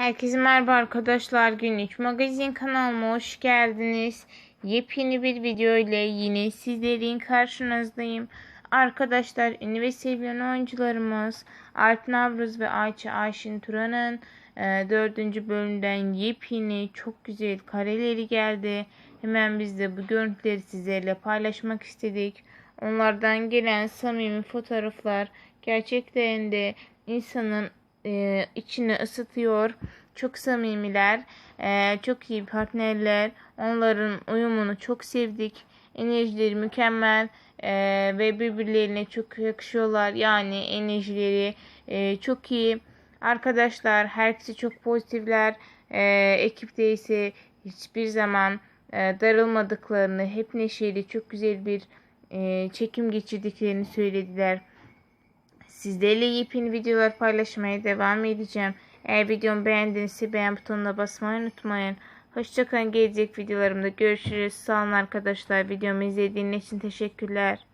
Herkese merhaba arkadaşlar. Günlük magazin kanalıma hoş geldiniz. Yepyeni bir video ile yine sizlerin karşınızdayım. Arkadaşlar ünlü ve sevilen oyuncularımız Alp Navruz ve Ayça Ayşin Turan'ın e, dördüncü bölümden yepyeni çok güzel kareleri geldi. Hemen biz de bu görüntüleri sizlerle paylaşmak istedik. Onlardan gelen samimi fotoğraflar gerçekten de insanın e, içini ısıtıyor. Çok samimiler, e, çok iyi partnerler. Onların uyumunu çok sevdik. Enerjileri mükemmel e, ve birbirlerine çok yakışıyorlar. Yani enerjileri e, çok iyi. Arkadaşlar herkesi çok pozitifler. E, ekipte ise hiçbir zaman e, darılmadıklarını, hep neşeli, çok güzel bir e, çekim geçirdiklerini söylediler. Sizlerle yepyeni videolar paylaşmaya devam edeceğim. Eğer videomu beğendinizse beğen butonuna basmayı unutmayın. Hoşçakalın. Gelecek videolarımda görüşürüz. Sağ olun arkadaşlar. Videomu izlediğiniz için teşekkürler.